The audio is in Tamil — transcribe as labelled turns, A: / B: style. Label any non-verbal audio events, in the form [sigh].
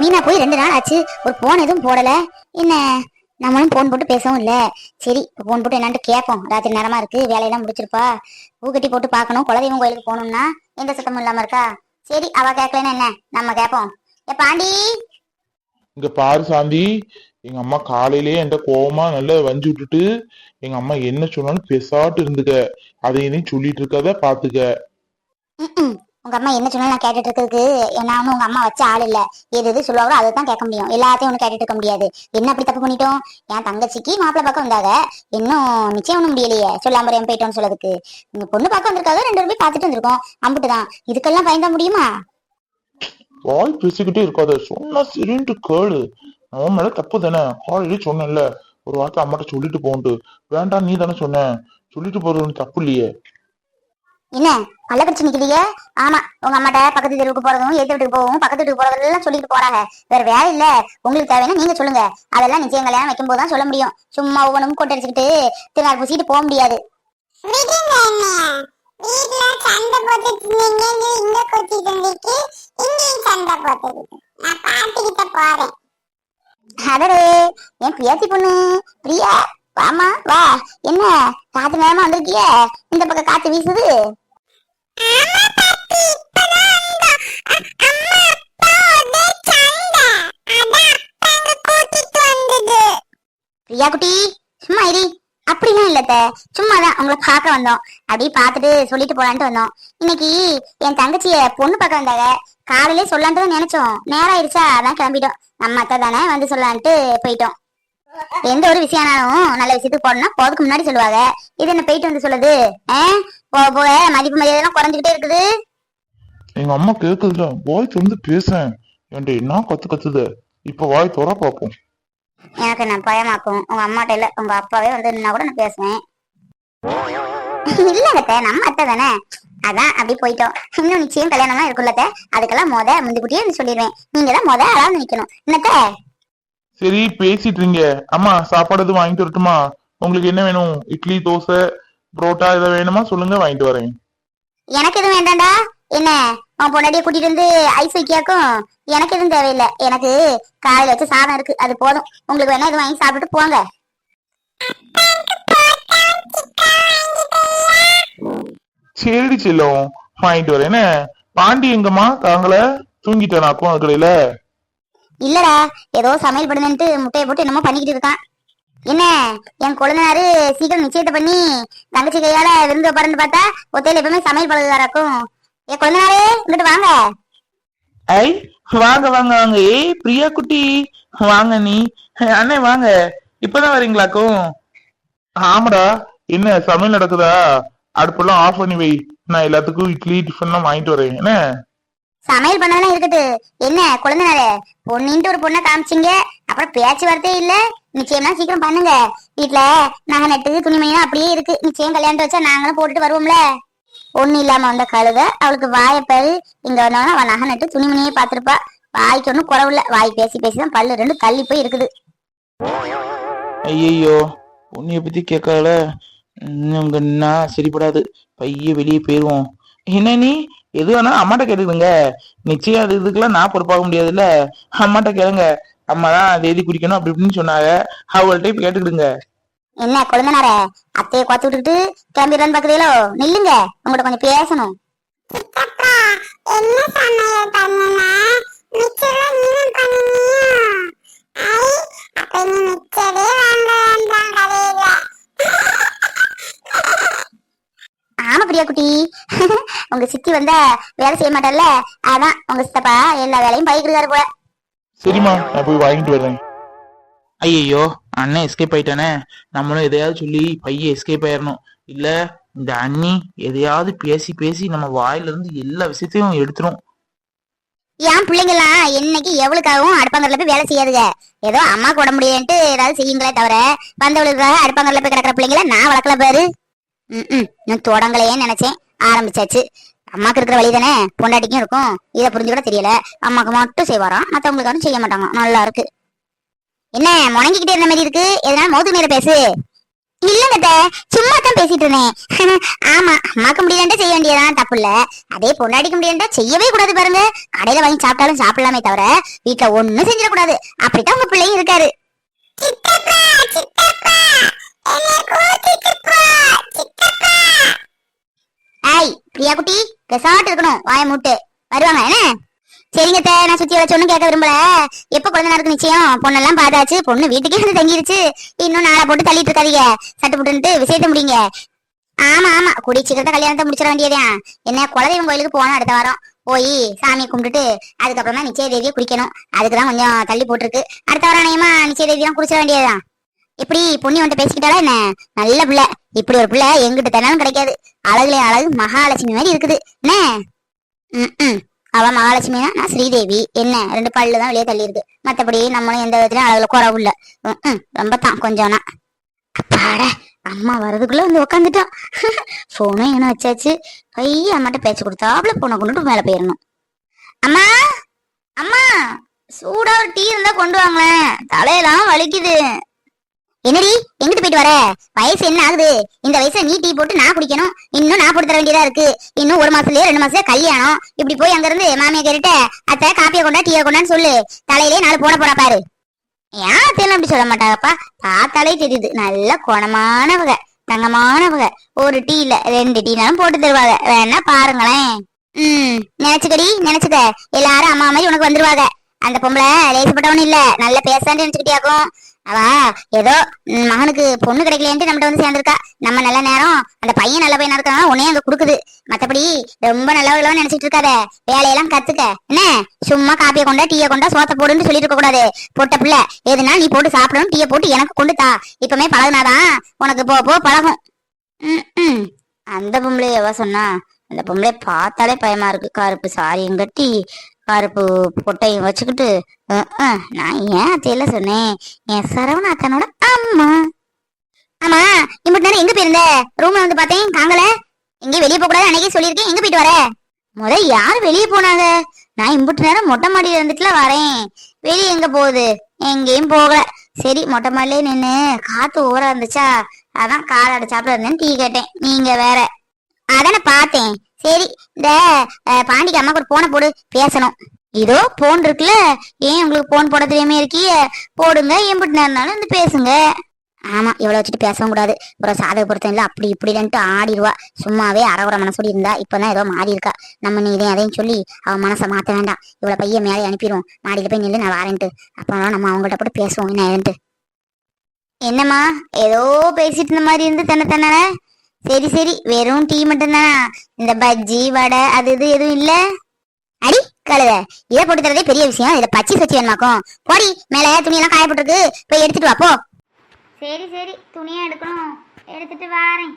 A: மீனா போய் ரெண்டு நாள் ஆச்சு. ஒரு போன் எதுவும் போடல. என்ன? நம்மளும் போன் போட்டு பேசவும் இல்ல. சரி போன் போட்டு என்னன்ட்டு கேட்போம். ராத்திரி நேரமா இருக்கு. வேலையெல்லாம் முடிச்சிருப்பா. பூக்கட்டி போட்டு பார்க்கணும். குலதெய்வம் கோயிலுக்கு போகணும்னா எந்த சத்தமும் இல்லாம இருக்கா? சரி அவ கேட்கலன்னா என்ன? நம்ம கேட்போம். ஏ பாண்டி?
B: இங்க பாரு சாந்தி. எங்க அம்மா காலையிலேயே என்கிட்ட கோவமா நல்லா வஞ்சி விட்டுட்டு எங்க அம்மா என்ன சொன்னாலும் பெசாட்டு இருந்துக்க. அதை இதையும் சொல்லிட்டு இருக்காத பாத்துக்க.
A: உங்க அம்மா என்ன சொன்னாலும் நான் கேட்டுட்டு இருக்கிறதுக்கு நான் உங்க அம்மா வச்ச ஆள் இல்ல. எது எது சொல்லுவாங்களோ அதை தான் கேட்க முடியும். எல்லாத்தையும் ஒண்ணு கேட்டுட்டு இருக்க முடியாது. என்ன அப்படி தப்பு பண்ணிட்டோம்? என் தங்கச்சிக்கு மாப்பிள்ளை பக்கம் வந்தாங்க. இன்னும் நிச்சயம் ஒன்றும் முடியலையே. சொல்லாம என் போயிட்டோம்னு சொல்லதுக்கு. இங்க பொண்ணு பார்க்க வந்திருக்காங்க. ரெண்டு பேரும் பார்த்துட்டு வந்திருக்கோம். அம்புட்டுதான் இதுக்கெல்லாம் பயந்தா முடியுமா?
B: வாய் பேசிக்கிட்டே இருக்காத. சொன்னா சரின்ட்டு கேளு. அவன் மேல தப்பு தானே? காலையிலே சொன்னேன்ல. ஒரு வார்த்தை அம்மாட்ட சொல்லிட்டு போன்ட்டு வேண்டாம் நீ தானே சொன்ன. சொல்லிட்டு போறது தப்பு இல்லையே.
A: என்ன? பல்ல கடிச்சு நிக்கிறீங்க? ஆமா உங்க அம்மாட்ட பக்கத்து தெருவுக்கு போறதும் ஏத்து வீட்டுக்கு போகவும் பக்கத்து வீட்டுக்கு போறதும் எல்லாம் சொல்லிட்டு போறாங்க. வேற வேலை இல்ல. உங்களுக்கு தேவைன்னா நீங்க சொல்லுங்க. அதெல்லாம் நிச்சயம் கல்யாணம் வைக்கும் போது தான் சொல்ல முடியும். சும்மா ஒவ்வொன்றும் கொட்டடிச்சுக்கிட்டு திருநாள் பூசிட்டு போக முடியாது. அடடே என் பியாச்சி பொண்ணு. பிரியா வாமா வா. என்ன காத்து நேரமா வந்திருக்கிய? இந்த பக்கம் காத்து வீசுது. பிரியா குட்டி சும்மா இரு. அப்படிலாம் இல்லத்த சும்மாதான் உங்களை பார்க்க வந்தோம். அப்படியே பார்த்துட்டு சொல்லிட்டு போலான்ட்டு வந்தோம். இன்னைக்கு என் தங்கச்சிய பொண்ணு பார்க்க வந்தாங்க. காலையிலே சொல்லான்ட்டு தான் நினைச்சோம். நேரம் ஆயிடுச்சா? அதான் கிளம்பிட்டோம். நம்ம அத்தை தானே வந்து சொல்லலான்ட்டு போயிட்டோம். எந்த ஒரு விஷயம்னாலும் நல்ல விஷயத்துக்கு போடணும் போதுக்கு முன்னாடி சொல்லுவாங்க. இது என்ன போயிட்டு வந்து சொல்லுது? போக போக மதிப்பு மரியாதை குறைஞ்சுக்கிட்டே இருக்குது.
B: எங்க அம்மா கேக்குதுல வாய் திறந்து பேசுறேன். என்கிட்ட என்ன கத்து கத்துத? இப்ப வாய் துற பாப்போம்.
A: எனக்கு நான் பயமாக்கும் உங்க அம்மாட்ட இல்ல உங்க அப்பாவே வந்து நின்னா கூட நான் பேசுவேன். இல்ல அத்தை நம்ம அத்தை தானே. அதான் அப்படி போயிட்டோம். இன்னும் நிச்சயம் கல்யாணம்லாம் இருக்குல்ல அத்தை. அதுக்கெல்லாம் மொத முந்திக்குட்டியே சொல்லிடுவேன். நீங்க தான் மொத அளவு நிக்கணும். என்னத்த?
B: சரி பேசிட்டு இருங்க அம்மா சாப்பாடு எதுவும் வாங்கிட்டு வரட்டுமா? உங்களுக்கு என்ன வேணும்? இட்லி தோசை புரோட்டா இதை வேணுமா? சொல்லுங்க வாங்கிட்டு வரேன்.
A: எனக்கு எதுவும் வேண்டாம்டா. என்ன? உன் பொண்டாட்டிய கூட்டிட்டு வந்து ஐஸ் வைக்கியாக்கும் எனக்கு எதுவும் தேவையில்லை. எனக்கு காலையில வச்சு சாதம் இருக்கு. அது போதும். உங்களுக்கு வேணா இது வாங்கி சாப்பிட்டுட்டு போங்க.
B: சரிடி செல்லம். வாங்கிட்டு வரேன். என்ன? பாண்டி எங்கம்மா? தாங்கள? தூங்கிட்டானாக்கும் அது கடையில
A: இல்லடா ஏதோ சமையல் பண்ணுன்ட்டு முட்டையை போட்டு என்னமோ பண்ணிக்கிட்டு இருக்கான். என்ன என் குழந்தைனாரு சீக்கிரம் நிச்சயத்தை பண்ணி தங்கச்சி கையால விருந்து வைப்பாருன்னு பார்த்தா ஒத்தையில எப்பவுமே சமையல் பழகுதாராக்கும் என் குழந்தைனாரே இங்கிட்டு வாங்க.
C: ஐ வாங்க வாங்க வாங்க. ஏய் பிரியா குட்டி. வாங்க நீ. அண்ணே வாங்க. இப்பதான் வரீங்களாக்கும்?
B: ஆமாடா. என்ன சமையல் நடக்குதா? அடுப்பெல்லாம் ஆஃப் பண்ணி வை. நான் எல்லாத்துக்கும் இட்லி டிஃபன்லாம் வாங்கிட்டு வரேன். என்ன?
A: சமையல் பண்ணதெல்லாம் இருக்கட்டு என்ன குழந்தைனாரே பொண்ணின்ட்டு ஒரு பொண்ணை காமிச்சிங்க. அப்புறம் பேச்சுவார்த்தையே இல்ல. நிச்சயம்னா சீக்கிரம் பண்ணுங்க. வீட்டுல நகை நட்டு துணிமணிலாம் அப்படியே இருக்கு. நிச்சயம் கல்யாணத்தை வச்சா நாங்களும் போட்டுட்டு வருவோம்ல. ஒண்ணு இல்லாம வந்த கழுத அவளுக்கு வாயப்பாரு இங்க வந்தவன அவன் நகை நட்டு துணிமணியே பாத்திருப்பா வாய்க்கு ஒன்றும் இல்ல. வாய் பேசி பேசிதான் பல்லு ரெண்டு தள்ளி போய் இருக்குது.
C: ஐயோ உன்னைய பத்தி கேட்கல உங்க நான் சரிப்படாது. பைய வெளியே போயிருவோம். என்ன நீ? எது வேணா அம்மாட்ட கேட்டுக்கங்க நிச்சயம் அது இதுக்கெல்லாம் நான் பொறுப்பாக முடியாதுல்ல. அம்மாட்ட கேளுங்க. அம்மா தான் அது எழுதி குடிக்கணும் அப்படி இப்படின்னு சொன்னாங்க. அவங்கள்ட்ட இப்ப கேட்டுக்கிடுங்க.
A: என்ன குழந்தைனாரே? அத்தையை குறைச்சு விட்டுக்கிட்டு கிளம்பிடுறான்னு பாக்குறீங்களோ? நில்லுங்க. உங்கள்ட்ட கொஞ்சம் பேசணும்.
D: என்ன சமையல் பண்ணுனா? மிச்சர்லாம் நீனும் பண்ணுனியா? ஐ அப்ப நீ மிச்சரே வாங்க வேண்டாம் கடையில
A: ஆமா பிரியா குட்டி. உங்க சித்தி வந்தா வேலை செய்ய மாட்டல்ல அதான் உங்க சித்தப்பா எல்லா வேலையும் பைக்கிறாரு போல.
B: சரிம்மா நான் போய் வாங்கிட்டு வரேன்
C: ஐயையோ அண்ணன் எஸ்கேப் ஆயிட்டானே. நம்மளும் எதையாவது சொல்லி பைய எஸ்கேப் ஆயிடணும் இல்ல இந்த அண்ணி எதையாவது பேசி பேசி நம்ம வாயில இருந்து எல்லா விஷயத்தையும் எடுத்துரும்.
A: என் பிள்ளைங்கலாம் என்னைக்கு எவ்வளவுக்காகவும் அடுப்பாங்கல்ல போய் வேலை செய்யாதுங்க. ஏதோ அம்மாக்கு உடம்பு முடியலன்ட்டு ஏதாவது செய்யுங்களே தவிர வந்தவளுக்காக அடுப்பாங்கல்ல போய் கிடக்கிற பிள்ளைங்கள நான் வளர்க்கல பாரு. ம் இன்னும் தொடங்கலையே நினைச்சேன். ஆரம்பிச்சாச்சு. அம்மாக்கு இருக்கிற வழி தானே? பொண்டாட்டிக்கும் இருக்கும். இதை புரிஞ்சு கூட தெரியல. அம்மாக்கு மட்டும் செய்வாராம். மற்றவங்களுக்கு யாரும் செய்ய மாட்டாங்க. நல்லா இருக்கு. என்ன முணங்கிக்கிட்டே இருந்த மாதிரி இருக்கு? எதனால மௌத்து மேல பேசு. இல்லங்க சும்மா தான் பேசிட்டு இருந்தேன். [laughs] ஆமா அம்மாக்கு முடியலன்டா செய்ய வேண்டியதான் தப்பு இல்ல. அதே பொண்டாடிக்க முடியலன்டா செய்யவே கூடாது பாருங்க. கடையில வாங்கி சாப்பிட்டாலும் சாப்பிடலாமே தவிர வீட்டுல ஒண்ணும் செஞ்சிடக்கூடாது. அப்படித்தான் உங்க பிள்ளையும் இருக்காரு. ரெசார்ட் இருக்கணும் வாய மூட்டு. வருவாங்க என்ன? சரிங்க தே நான் சுத்தி வச்சு ஒண்ணும் கேட்க விரும்பல. எப்ப குழந்தை நடக்கு நிச்சயம்? பொண்ணெல்லாம் பார்த்தாச்சு. பொண்ணு வீட்டுக்கே வந்து தங்கிருச்சு. இன்னும் நாளை போட்டு தள்ளிட்டு இருக்காதீங்க. சட்டு புட்டுன்ட்டு விஷயத்த முடிங்க. ஆமா ஆமா. குடி சீக்கிரத்தை கல்யாணத்தை முடிச்சிட வேண்டியதான் என்ன குலதெய்வம் கோயிலுக்கு போனோம் அடுத்த வாரம். போய் சாமியை கும்பிட்டுட்டு அதுக்கப்புறமா நிச்சய தேவியை குடிக்கணும் அதுக்குதான் கொஞ்சம் தள்ளி போட்டிருக்கு. அடுத்த வாரம் நிச்சய தேவியெல்லாம் குடிச்சிட வேண்டியதுதான். எப்படி பொண்ணு வந்துட்டு பேசிக்கிட்டாலும் என்ன? நல்ல பிள்ளை. இப்படி ஒரு பிள்ளை எங்கிட்ட தினாலும் கிடைக்காது. அழகுல அழகு மகாலட்சுமி மாதிரி இருக்குது. என்ன? ம் அவ மகாலட்சுமினா நான் ஸ்ரீதேவி. என்ன? ரெண்டு பல்லு தான் வெளியே தள்ளியிருக்கு. மற்றபடி மத்தபடி நம்மளும் எந்த விதத்துலயும் அழகுல குறவு இல்ல. ம் ரொம்ப தான் கொஞ்சம்னா. அப்பாட அம்மா வர்றதுக்குள்ள வந்து உக்காந்துட்டோம் போனும் என்ன வச்சாச்சு. ஐயா அம்மாட்ட பேச்சு கொடுத்தாப்புல போனை கொண்டுட்டு மேல போயிடணும் அம்மா அம்மா சூடா ஒரு டீ இருந்தா கொண்டு வாங்களேன். தலையெல்லாம் வலிக்குது. என்னடி எங்கிட்டு போயிட்டு வர வயசு என்ன ஆகுது இந்த வயசுல நீ டீ போட்டு நான் குடிக்கணும் இன்னும் நான் போட்டு தர வேண்டியதா இருக்கு இன்னும் ஒரு மாசத்துலயே ரெண்டு மாசத்துல கல்யாணம் இப்படி போய் அங்க இருந்து மாமியை கேட்டுட்டு அத்தை காப்பியை கொண்டா டீயை கொண்டான்னு சொல்லு தலையிலே நாலு போட போறா பாரு ஏன் அத்தையெல்லாம் அப்படி சொல்ல மாட்டாங்கப்பா பார்த்தாலே தெரியுது நல்ல குணமானவங்க தங்கமானவங்க ஒரு டீ இல்ல ரெண்டு டீனாலும் போட்டு தருவாங்க வேணா பாருங்களேன் ம் நினைச்சுக்கடி நினைச்சுக்க எல்லாரும் அம்மா மாதிரி உனக்கு வந்துருவாங்க அந்த பொம்பளை லேசுப்பட்டவனும் இல்ல நல்ல பேசான்னு நினைச்சுக்கிட்டியாக்கும் அவ ஏதோ மகனுக்கு பொண்ணு கிடைக்கலன்ட்டு நம்மகிட்ட வந்து சேர்ந்திருக்கா. நம்ம நல்ல நேரம் அந்த பையன் நல்ல பையனா இருக்கான் உன்னே அங்க குடுக்குது. மத்தபடி ரொம்ப நல்லவர்களாம் நினைச்சிட்டு இருக்காத. வேலையெல்லாம் கத்துக்க. என்ன? சும்மா காப்பியை கொண்டா டீயை கொண்டா சோத்த போடுன்னு சொல்லிட்டு இருக்க கூடாது. பொட்ட பிள்ளை எதுனா நீ போட்டு சாப்பிடணும் டீயை போட்டு எனக்கு கொண்டு தா. இப்பமே பழகுனாதான் உனக்கு போ போ பழகும். ம். அந்த பொம்பளை எவ சொன்னா அந்த பொம்பளை பார்த்தாலே பயமா இருக்கு. கருப்பு சாரியும் கட்டி கருப்பு பொட்டையும் வச்சுக்கிட்டு நான் ஏன் அத்தையில சொன்னேன்? என் சரவண அத்தனோட அம்மா ஆமா இம்பட்டு நேரம் எங்க போயிருந்த? ரூம்ல வந்து பார்த்தேன் காங்கல. எங்கேயும் வெளியே போக கூடாது அன்னைக்கே சொல்லியிருக்கேன் எங்க போயிட்டு வர? முத யார் வெளியே போனாங்க? நான் இம்புட்டு நேரம் மொட்டை மாடியில இருந்துட்டுல வரேன். வெளியே எங்க போகுது? எங்கேயும் போகல. சரி மொட்டை மாடிலே நின்னு காத்து ஊரா இருந்துச்சா? அதான் கால் சாப்பிட இருந்தேன்னு டீ கேட்டேன். நீங்க வேற. அதானே பார்த்தேன். சரி இந்த பாண்டிக்கு அம்மாக்கு ஒரு போனை போடு பேசணும். இதோ போன் இருக்குல்ல ஏன் உங்களுக்கு போன் போட தெரியாம இருக்கிய போடுங்க எம்பிட்டு நேரம்னாலும் வந்து பேசுங்க. ஆமா இவ்வளவு வச்சுட்டு பேசவும் கூடாது. அப்புறம் சாதக பொருத்தம் இல்ல அப்படி இப்படின்ட்டு ஆடிடுவா. சும்மாவே அரகுற மனசோடி இருந்தா இப்பதான் ஏதோ மாறி இருக்கா. நம்ம நீ இதையும் அதையும் சொல்லி அவன் மனசை மாத்த வேண்டாம். இவ்வளவு பையன் மேலே அனுப்பிடுவோம் மாடியில போய் நில்லு நான் வாரேன்ட்டு. அப்புறம் நம்ம அவங்கள்ட்ட போட்டு பேசுவோம் என்ன என்னம்மா ஏதோ பேசிட்டு இருந்த மாதிரி இருந்து தன்னை தன்னால? சரி சரி. வெறும் டீ மட்டும்தானா. இந்த பஜ்ஜி வடை அது இது எதுவும் இல்ல. அடி கழுத. இதை போட்டு தரதே பெரிய விஷயம். இதை பச்சி சச்சி வேணுமாக்கும். போடி மேல துணியெல்லாம் காய போட்டிருக்கு போய் எடுத்துட்டு வா போ. சரி சரி. துணியை எடுக்கணும். எடுத்துட்டு வாரேன்.